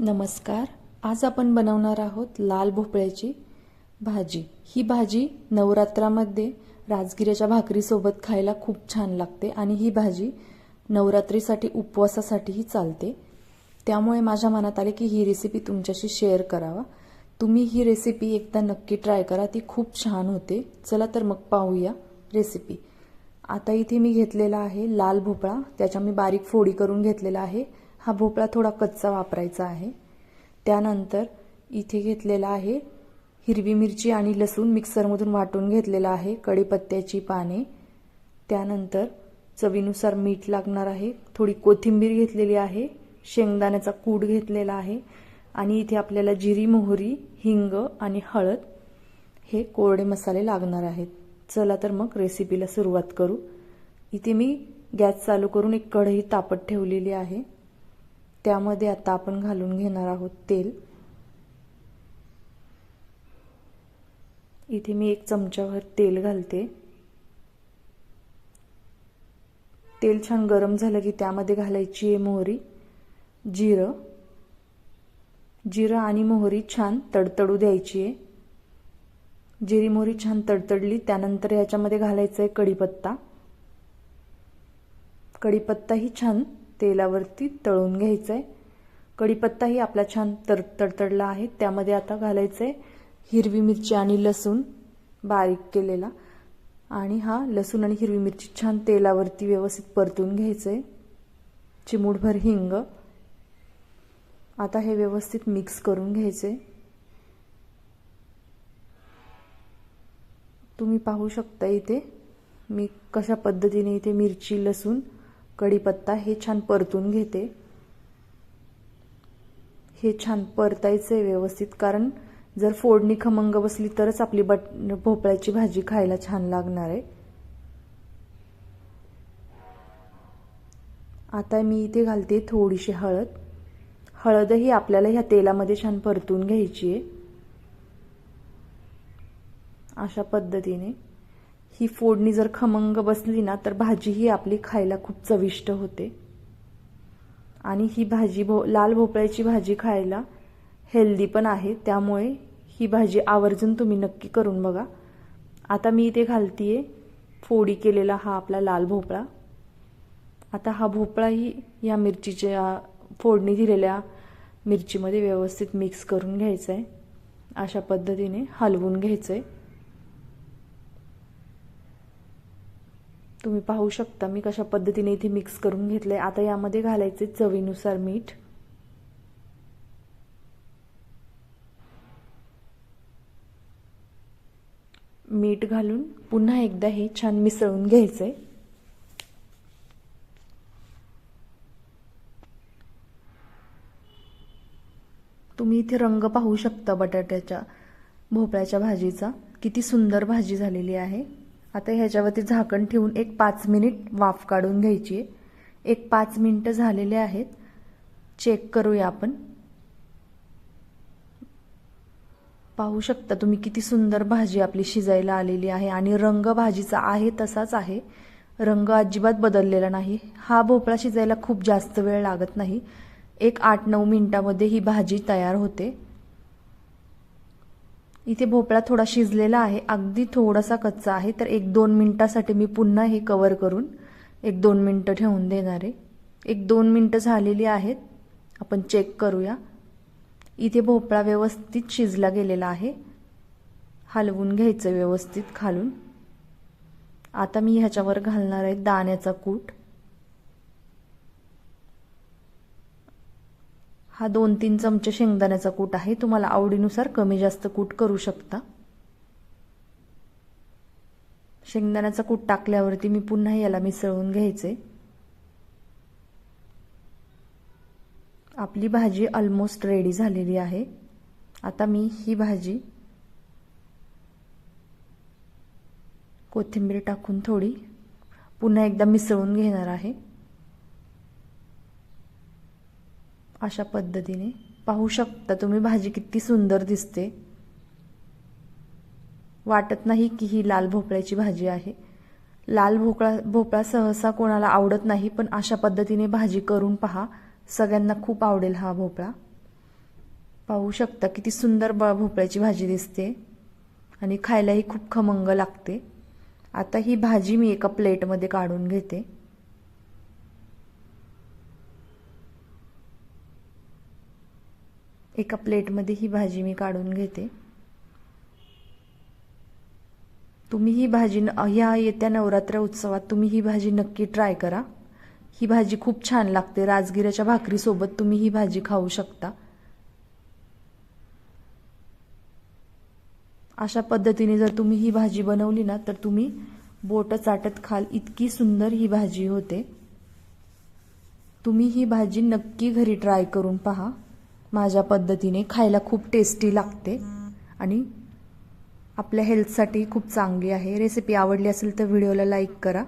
नमस्कार. आज आपण बनवणार आहोत लाल भोपळ्याची भाजी. ही भाजी नवरात्रामध्ये राजगिऱ्याच्या भाकरीसोबत खायला खूप छान लागते आणि ही भाजी नवरात्रीसाठी उपवासासाठीही चालते. त्यामुळे माझ्या मनात आले की ही रेसिपी तुमच्याशी शेअर करावा. तुम्ही ही रेसिपी एकदा नक्की ट्राय करा ती खूप छान होते. चला तर मग पाहूया रेसिपी आता इथे मी घेतलेला आहे लाल भोपळा त्याच्या मी बारीक फोडी करून घेतलेला आहे. हा भोपळा थोडा कच्चा वापरायचा आहे. त्यानंतर इथे घेतलेला आहे हिरवी मिरची आणि लसूण मिक्सरमधून वाटून घेतलेला आहे कढीपत्त्याची पाने. त्यानंतर चवीनुसार मीठ लागणार आहे. थोडी कोथिंबीर घेतलेली आहे. शेंगदाण्याचा कूड घेतलेला आहे. आणि इथे आपल्याला जिरी मोहरी हिंग आणि हळद हे कोरडे मसाले लागणार आहेत. चला तर मग रेसिपीला सुरुवात करू. इथे मी गॅस चालू करून एक कढई तापत ठेवलेली आहे. त्यामध्ये आता आपण घालून घेणार आहोत तेल. इथे मी एक चमच्याभर तेल घालते. तेल छान गरम झालं की त्यामध्ये घालायची आहे मोहरी जिरं. जिरं आणि मोहरी छान तडतडू द्यायची आहे. जिरी मोहरी छान तडतडली त्यानंतर याच्यामध्ये घालायचं आहे कढीपत्ता. कढीपत्ताही छान तेलावरती तळून घ्यायचं आहे कढीपत्ताही आपला छान तर तडतडला आहे. त्यामध्ये आता घालायचं आहे हिरवी मिरची आणि लसूण बारीक केलेला. आणि हा लसूण आणि हिरवी मिरची छान तेलावरती व्यवस्थित परतून घ्यायचं आहे चिमूटभर हिंग. आता हे व्यवस्थित मिक्स करून घ्यायचे तुम्ही पाहू शकता इथे मी कशा पद्धतीने इथे मिरची लसूण कढीपत्ता हे छान परतून घेते. हे छान परतायचं आहे व्यवस्थित कारण जर फोडणी खमंग बसली तरच आपली बट भोपळ्याची भाजी खायला छान लागणार आहे. आता मी इथे घालते थोडीशी हळद. हळदही आपल्याला ह्या तेलामध्ये छान परतून घ्यायची आहे. अशा पद्धतीने. ही फोडणी जर खमंग बसली ना तर भाजी ही आपली खायला खूप चविष्ट होते. आणि ही भाजी भो लाल भोपळ्याची भाजी खायला हेल्दी पण आहे. त्यामुळे ही भाजी आवर्जून तुम्ही नक्की करून बघा. आता मी इथे घालतीये फोडी केलेला हा आपला लाल भोपळा. आता हा भोपळाही या मिरचीच्या फोडणी दिलेल्या मिरचीमध्ये व्यवस्थित मिक्स करून घ्यायचं आहे अशा पद्धतीने हलवून घ्यायचं आहे तुम्ही पाहू शकता मी कशा पद्धतीने इथे मिक्स करून घेतलंय. आता यामध्ये घालायचे चवीनुसार मीठ. मीठ घालून पुन्हा एकदा हे छान मिसळून घ्यायचंय. तुम्ही इथे रंग पाहू शकता बटाट्याच्या भोपळ्याच्या भाजीचा. किती सुंदर भाजी झालेली आहे. आता ह्याच्यावरती झाकण ठेवून एक पाच मिनिट वाफ काढून घ्यायची. आहे एक पाच मिनिटं झालेले आहेत. चेक करूया आपण. पाहू शकता तुम्ही किती सुंदर भाजी आपली शिजायला आलेली आहे आणि रंग भाजीचा आहे तसाच आहे. रंग अजिबात बदललेला नाही. हा भोपळा शिजायला खूप जास्त वेळ लागत नाही. एक आठ नऊ मिनटामध्ये ही भाजी तयार होते. इथे भोपळा थोडा शिजलेला आहे. अगदी थोडासा कच्चा आहे. तर एक दोन मिनटासाठी मी पुन्हा हे कवर करून एक दोन मिनटं ठेवून देणार आहे. एक दोन मिनटं झालेली आहेत. आपण चेक करूया. इथे भोपळा व्यवस्थित शिजला गेलेला आहे. हलवून घ्यायचं व्यवस्थित खालून. आता मी ह्याच्यावर घालणार आहे दाण्याचा कूट. हा दोन तीन चमचे शेंगदाण्याचा कूट आहे. तुम्हाला आवडीनुसार कमी जास्त कूट करू शकता. शेंगदाण्याचा कूट टाकल्यावरती मी पुन्हा याला मिसळून घ्यायचे. आपली भाजी ऑलमोस्ट रेडी झालेली आहे. आता मी ही भाजी कोथिंबीर टाकून थोडी पुन्हा एकदा मिसळून घेणार आहे. अशा पद्धतीने. पाहू शकता तुम्ही भाजी किती सुंदर दिसते. वाटत नाही की ही लाल भोपळ्याची भाजी आहे. लाल भोपळा भोपळा सहसा कोणाला आवडत नाही पण अशा पद्धतीने भाजी करून पहा. सगळ्यांना खूप आवडेल हा भोपळा. पाहू शकता किती सुंदर ब भोपळ्याची भाजी दिसते. आणि खायलाही खूप खमंग लागते. आता ही भाजी मी एका प्लेटमध्ये काढून घेते. एका प्लेटमध्ये ही भाजी मी काढून घेते. तुम्ही ही भाजी न- ह्या येत्या नवरात्र उत्सवात तुम्ही ही भाजी नक्की ट्राय करा. ही भाजी खूप छान लागते. राजगिऱ्याच्या भाकरीसोबत तुम्ही ही भाजी खाऊ शकता. अशा पद्धतीने जर तुम्ही ही भाजी बनवली ना तर तुम्ही बोट चाटत खाल. इतकी सुंदर ही भाजी होते. तुम्ही ही भाजी नक्की घरी ट्राय करून पहा. माझ्या पद्धतीने खायला खूप टेस्टी लागते. आणि आपल्या हेल्थसाठी खूप चांगली आहे. रेसिपी आवडली असेल तर व्हिडिओला लाईक करा.